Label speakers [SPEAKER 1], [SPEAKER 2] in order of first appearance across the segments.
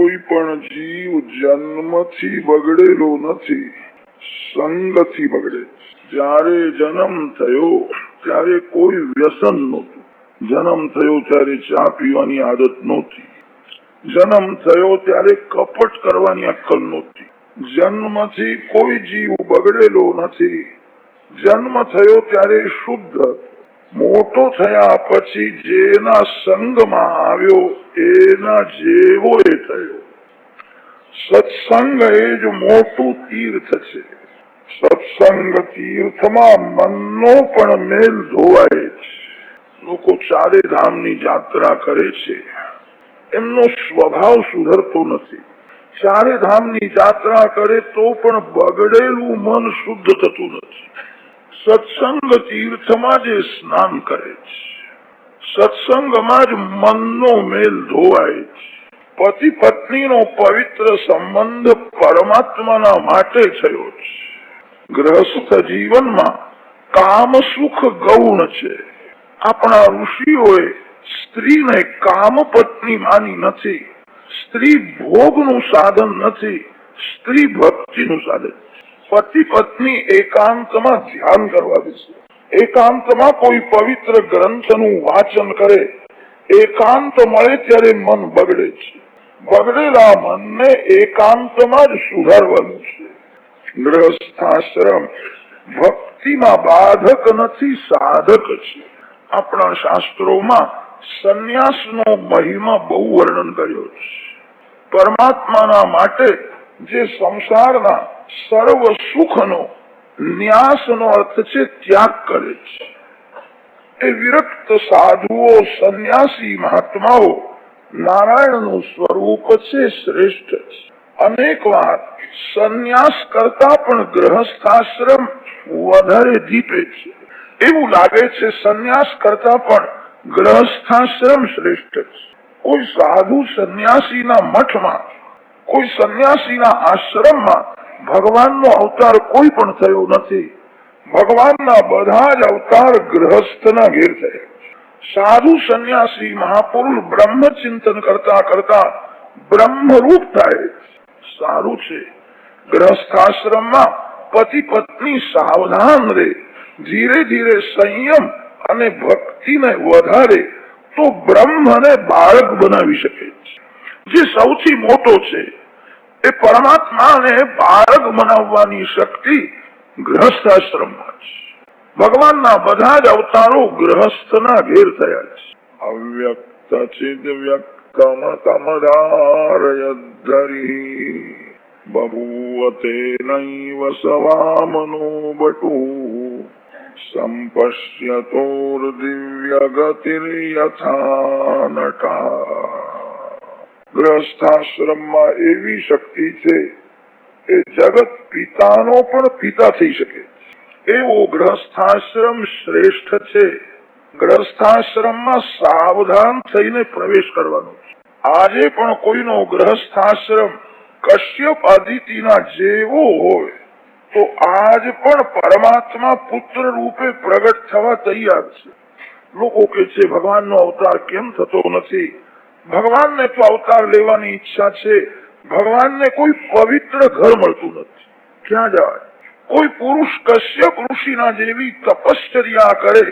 [SPEAKER 1] કોઈ પણ જીવ જન્મથી બગડેલો નથી, સંગથી બગડે. જ્યારે જન્મ થયો, ત્યારે કોઈ વ્યસન નહોતું જન્મ થયો ત્યારે ચા પીવાની આદત નહોતી જન્મ થયો ત્યારે કપટ કરવાની અક્કલ નહોતી જન્મથી કોઈ જીવ બગડેલો નથી જન્મ થયો ત્યારે શુદ્ધ હતો. મોટો થયા પછી જેના સંગમાં આવ્યો, એના જેવો એ થયો. સત્સંગ એ જ મોટું તીર્થ છે. સત્સંગ તીર્થમાં મનનો પણ મેલ ધોવાય છે. લોકો ચારે ધામની યાત્રા કરે છે. એમનો સ્વભાવ સુધરતો નથી. ચારે ધામની યાત્રા કરે તો પણ બગડેલું મન શુદ્ધ થતું નથી. સત્સંગ તીર્થમાં જે સ્નાન કરે છે. સત્સંગમાં જ મનનો મેલ ધોવાય છે. પતિ પત્નીનો પવિત્ર સંબંધ પરમાત્માના માટે થયો છે. ગ્રહસ્થ જીવનમાં કામ સુખ ગૌણ છે. આપણા ઋષિઓએ સ્ત્રીને કામ પત્ની માની નથી. સ્ત્રી ભોગનું સાધન નથી. સ્ત્રી ભક્તિનું સાધન પતિ પત્ની એકાંતમાં ધ્યાન કરવા દેશે એકાંતમાં કોઈ પવિત્ર ગ્રંથનું વાંચન કરે. એકાંત મળે ત્યારે મન બગડે છે. બગડેલા મનને એકાંતમાં જ સુધારવાનું છે. ગ્રહસ્થાશ્રમ ભક્તિમાં બાધક નથી, સાધક છે. આપણા શાસ્ત્રોમાં સંન્યાસનો મહિમા બહુ વર્ણન કર્યો છે. પરમાત્માના માટે જે સંસારના સર્વ સુખનો ન્યાસનો અર્થ છે ત્યાગ કરે છે. એ વિરક્ત સાધુઓ, સંન્યાસી મહાત્માઓ, નારાયણનું સ્વરૂપ છે શ્રેષ્ઠ છે. અનેક વાર સંન્યાસ કરતા પણ ગ્રહસ્થાશ્રમ વધારે દીપે છે. એવું લાગે છે સંન્યાસ કરતા પણ ગ્રહસ્થાશ્રમ શ્રેષ્ઠ છે. કોઈ સાધુ સંન્યાસીના મઠમાં, કોઈ સંન્યાસીના આશ્રમમાં ભગવાનનો અવતાર કોઈ પણ થયો નથી. ભગવાનના બધા જ અવતાર ગ્રહસ્થના ઘેર થયા. સાધુ સંન્યાસી મહાપુરુષ બ્રહ્મ ચિંતન કરતા કરતા બ્રહ્મરૂપ થાય. સારું છે. ગ્રહસ્થાશ્રમમાં પતિ પત્ની સાવધાન રહે. ધીરે ધીરે સંયમ અને ભક્તિને વધારે તો બ્રહ્મને બાળક બનાવી શકે છે. જે સૌથી મોટો છે એ પરમાત્માને બાળક બનાવવાની શક્તિ ગ્રહસ્થાશ્રમમાં છે ભગવાનના બધા જ અવતારો ગ્રહસ્થના ઘેર થયા છે. અવ્યક્ત ચિદ વ્યક્તમ તમધારયધરી બભૂવ તેનૈવ સવામનો બટુ. સંપશ્યતોર્દિવ્ય ગતિર્યથા નટા ગ્રહસ્થાશ્રમમાં એવી શક્તિ છે એ જગત પિતાનો પણ પિતા થઈ શકે. એવો ગ્રહસ્થાશ્રમ શ્રેષ્ઠ છે. ગ્રહસ્થાશ્રમમાં સાવધાન થઈને પ્રવેશ કરવાનો આજે પણ કોઈનો ગ્રહસ્થાશ્રમ કશ્યપ અદિતિના જેવો હોય, તો આજ પણ પરમાત્મા પુત્ર રૂપે પ્રગટ થવા તૈયાર છે. લોકો કે છે, ભગવાનનો અવતાર કેમ થતો નથી? ભગવાનને તો અવતાર લેવાની ઈચ્છા છે. ભગવાનને કોઈ પવિત્ર ઘર મળતું નથી. ક્યાં જવાય કોઈ પુરુષ કશ્યપ ઋષિના જેવી તપશ્ચર્યા કરે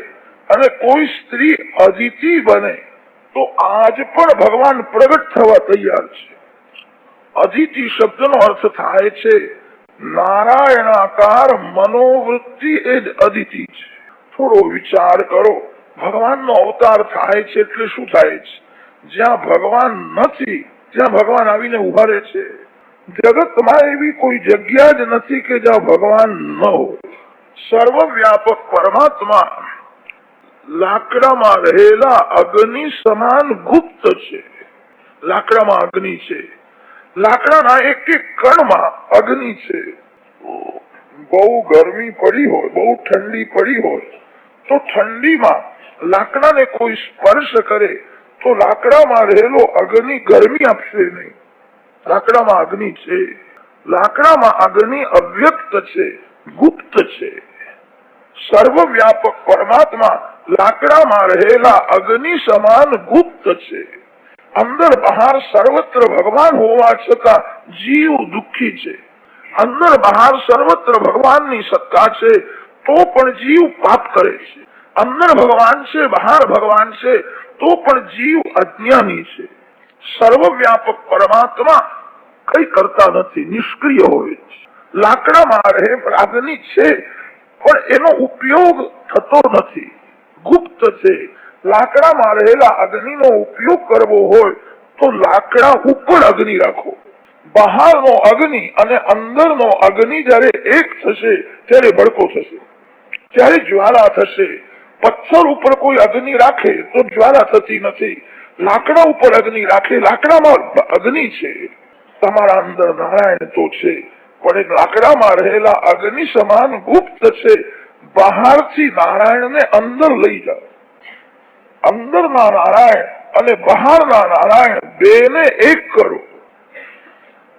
[SPEAKER 1] અને કોઈ સ્ત્રી અદિતિ બને, તો આજ પણ ભગવાન પ્રગટ થવા તૈયાર છે. અદિતિ શબ્દનો અર્થ થાય છે, નારાયણાકાર મનોવૃત્તિ એ જ અદિતિ છે. થોડો વિચાર કરો. ભગવાનનો અવતાર થાય છે એટલે શું થાય છે? જ્યાં ભગવાન નથી ત્યાં ભગવાન આવીને ઊભા રહે છે. જગતમાં એવી કોઈ જગ્યા જ નથી કે જ્યાં ભગવાન ન હોય. સર્વવ્યાપક પરમાત્મા લાકડામાં રહેલા અગ્નિ સમાન ગુપ્ત છે. લાકડામાં અગ્નિ છે. લાકડાના એક એક કણમાં અગ્નિ છે. બહુ ગરમી પડી હોય, બહુ ઠંડી પડી હોય, તો ઠંડીમાં લાકડાને કોઈ સ્પર્શ કરે તો લાકડામાં રહેલો અગ્નિ ગરમી આપશે નહીં. લાકડામાં અગ્નિ છે. લાકડામાં અગ્નિ અવ્યક્ત છે, ગુપ્ત છે. સર્વવ્યાપક પરમાત્મા લાકડામાં રહેલા અગ્નિ સમાન ગુપ્ત છે. અંદર બહાર સર્વત્ર ભગવાન હોવા છતાં જીવ દુઃખી છે. અંદર બહાર સર્વત્ર ભગવાનની સત્તા છે, તો પણ જીવ પાપ કરે છે. અંદર ભગવાન છે, બહાર ભગવાન છે તો પણ જીવ અજ્ઞાની છે. સર્વવ્યાપક પરમાત્મા કઈ કરતા નથી, નિષ્ક્રિય હોય છે. લાકડામાં રહે અગ્નિ છે, પણ એનો ઉપયોગ થતો નથી. ગુપ્ત છે. લાકડામાં રહેલા અગ્નિનો ઉપયોગ કરવો હોય તો લાકડા ઉપર અગ્નિ રાખો. બહારનો અગ્નિ અને અંદરનો અગ્નિ જ્યારે એક થશે, ત્યારે ભડકો થશે. ત્યારે જ્વાળા થશે પથ્થર ઉપર કોઈ અગ્નિ રાખે તો જ્વાલા થતી નથી. લાકડા ઉપર અગ્નિ રાખે. લાકડામાં અગ્નિ છે. તમારા અંદર નારાયણ તો છે. પણ એ લાકડામાં રહેલા અગ્નિ સમાન ગુપ્ત છે. બહારથી નારાયણને અંદર લઈ જાઓ. અંદરના નારાયણ અને બહારના નારાયણ બેને એક કરો.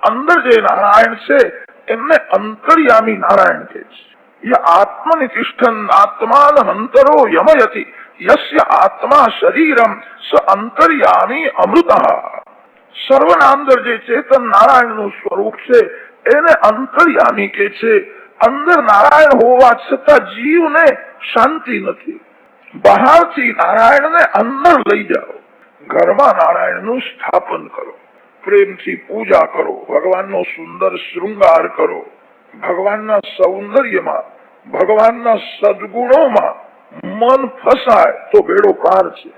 [SPEAKER 1] અંદર જે નારાયણ છે, એમને અંતર્યામી નારાયણ કહે છે. આત્મનિતિષ્ઠન આત્માન અંતરો યમયતિ યસ્ય આત્મા શરીરમ સ અંતર્યામી અમૃત સર્વના અંદર જે ચેતન નારાયણનું સ્વરૂપ છે એને અંતર્યામી કે છે અંદર નારાયણ હોવા છતાં જીવને શાંતિ નથી બહારથી નારાયણને અંદર લઈ જાઓ ઘરમાં નારાયણનું સ્થાપન કરો પ્રેમથી પૂજા કરો ભગવાનનો સુંદર શૃંગાર કરો ભગવાનના સૌંદર્યમાં, ભગવાનના સદગુણોમાં મન ફસાય તો બેડો પાર છે.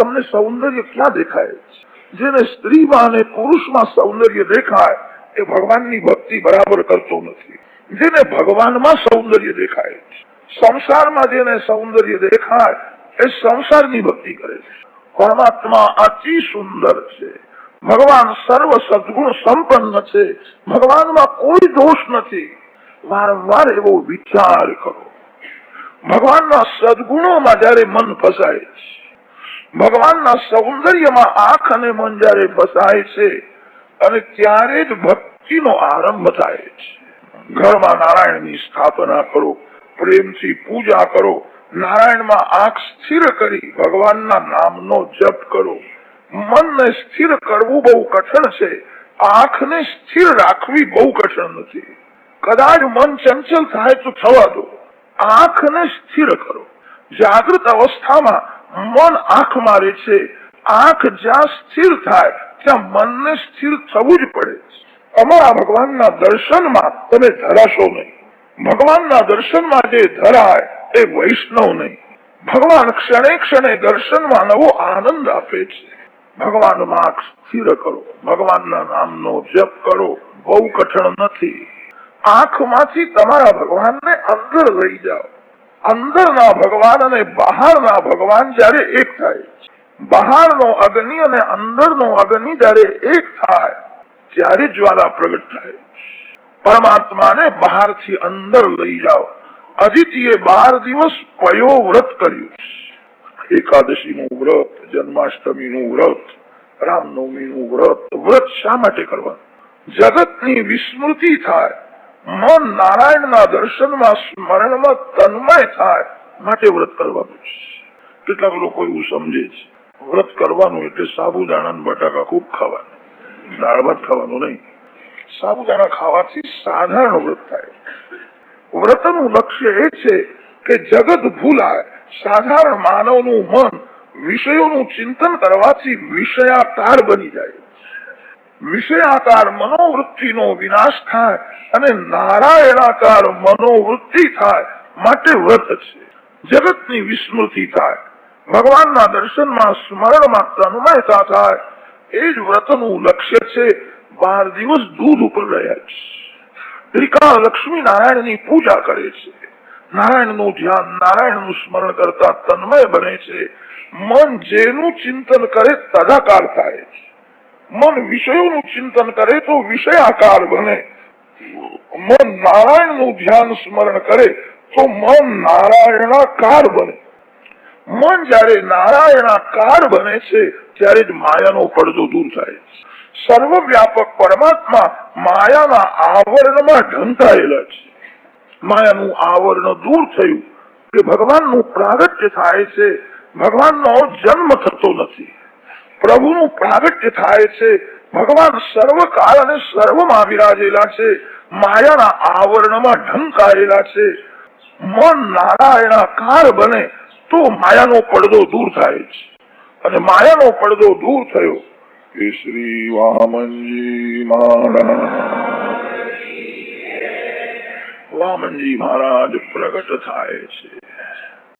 [SPEAKER 1] તમને સૌંદર્ય ક્યાં દેખાય? જેને સ્ત્રીમાં અને પુરુષમાં સૌંદર્ય દેખાય, એ ભગવાનની ભક્તિ બરાબર કરતો નથી. જેને ભગવાનમાં સૌંદર્ય દેખાય, સંસારમાં જેને સૌંદર્ય દેખાય, એ સંસારની ભક્તિ કરે છે. પરમાત્મા અતિ સુંદર છે. ભગવાન સર્વ સદગુણ સંપન્ન છે. ભગવાનમાં કોઈ દોષ નથી. વારંવાર એવો વિચાર કરો. ભગવાનના સદગુણોમાં જયારે મન ફસાય છે, ભગવાનના સૌંદર્યમાં આંખ અને મન જયારે ફસાય છે, અને ત્યારે જ ભક્તિનો આરંભ થાય છે. ઘરમાં નારાયણની સ્થાપના કરો, પ્રેમથી પૂજા કરો, નારાયણમાં આંખ સ્થિર કરી ભગવાનના નામનો જપ કરો. મનને સ્થિર કરવું બહુ કઠણ છે. આંખને સ્થિર રાખવી બહુ કઠણ નથી. કદાચ મન ચંચલ થાય તો થવા દો. આંખને સ્થિર કરો. જાગૃત અવસ્થામાં મન આંખ મારે છે. આંખ જ્યાં સ્થિર થાય, ત્યાં મનને સ્થિર થવું જ પડે અમારા ભગવાનના દર્શનમાં તમે ધરાશો નહીં. ભગવાનના દર્શનમાં જે ધરાય, એ વૈષ્ણવ નહીં. ભગવાન ક્ષણે ક્ષણે દર્શનમાં નવો આનંદ આપે છે. ભગવાનમાં સ્થિર કરો. ભગવાનના નામનો જપ કરો. બહુ કઠણ નથી. આંખમાંથી તમારા ભગવાનને અંદર લઈ જાઓ. અંદરના ભગવાન અને બહારના ભગવાન જયારે એક થાય. બહારનો અગ્નિ અને અંદરનો અગ્નિ જયારે એક થાય, ત્યારે જ્વાલા પ્રગટ થાય પરમાત્માને બહારથી અંદર લઈ જાઓ. અદિતિએ બાર દિવસ પયો વ્રત કર્યું. એકાદશીનું વ્રત જન્માષ્ટમીનું વ્રત રામનવમીનું વ્રત વ્રત શા માટે કરવાનું જગતની વિસ્મૃતિ થાય મન નારાયણના દર્શનમાં સ્મરણમાં તન્મય થાય માટે વ્રત કરવાનું કેટલાક લોકો એવું સમજે છે વ્રત કરવાનું એટલે સાબુદાણા બટાકા ખૂબ ખાવાનું દાળ ભાત ખાવાનું નહીં સાબુદાણા ખાવાથી સાધારણ વ્રત થાય વ્રતનું લક્ષ્ય એ છે કે જગત ભૂલાય સાધારણ માનવનું મન વિષયોનું ચિંતન કરવાથી વિષયાકાર બની જાય વિષયાકાર મનોવૃત્તિનો વિનાશ થાય અને નારાયણાકાર મનોવૃત્તિ થાય માટે વ્રત છે. જગતની વિસ્મૃતિ થાય. ભગવાનના દર્શનમાં સ્મરણમાં તન્મયતા થાય. એ જ વ્રતનું લક્ષ્ય છે બાર દિવસ દૂધ ઉપર રહ્યા છે. ત્રિકાળ લક્ષ્મી નારાયણની પૂજા કરે છે. નારાયણનું ધ્યાન, નારાયણનું સ્મરણ કરતા તન્મય બને છે. મન જેનું ચિંતન કરે તદાકાર થાય છે. મન વિષયોનું ચિંતન કરે તો વિષયાકાર બને. મન નારાયણનું ધ્યાન સ્મરણ કરે તો મન નારાયણાકાર બને. મન જયારે નારાયણાકાર બને છે, ત્યારે જ માયાનો પડદો દૂર થાય છે. સર્વવ્યાપક પરમાત્મા માયાના આવરણમાં ઢંકાયેલા છે. માયાનું આવરણ દૂર થયું કે ભગવાનનું પ્રાગટ્ય થાય છે. ભગવાનનો જન્મ થતો નથી. પ્રભુનું પ્રાગટ્ય થાય છે. ભગવાન સર્વકાળ અને સર્વમાં વિરાજેલા છે. માયાના આવરણમાં ઢંકાયેલા છે. મન નારાયણાકાર બને તો માયાનો પડદો દૂર થાય છે. અને માયાનો પડદો દૂર થયો શ્રી વામનજી મહારાજ. વામનજી મહારાજ પ્રગટ થાય છે.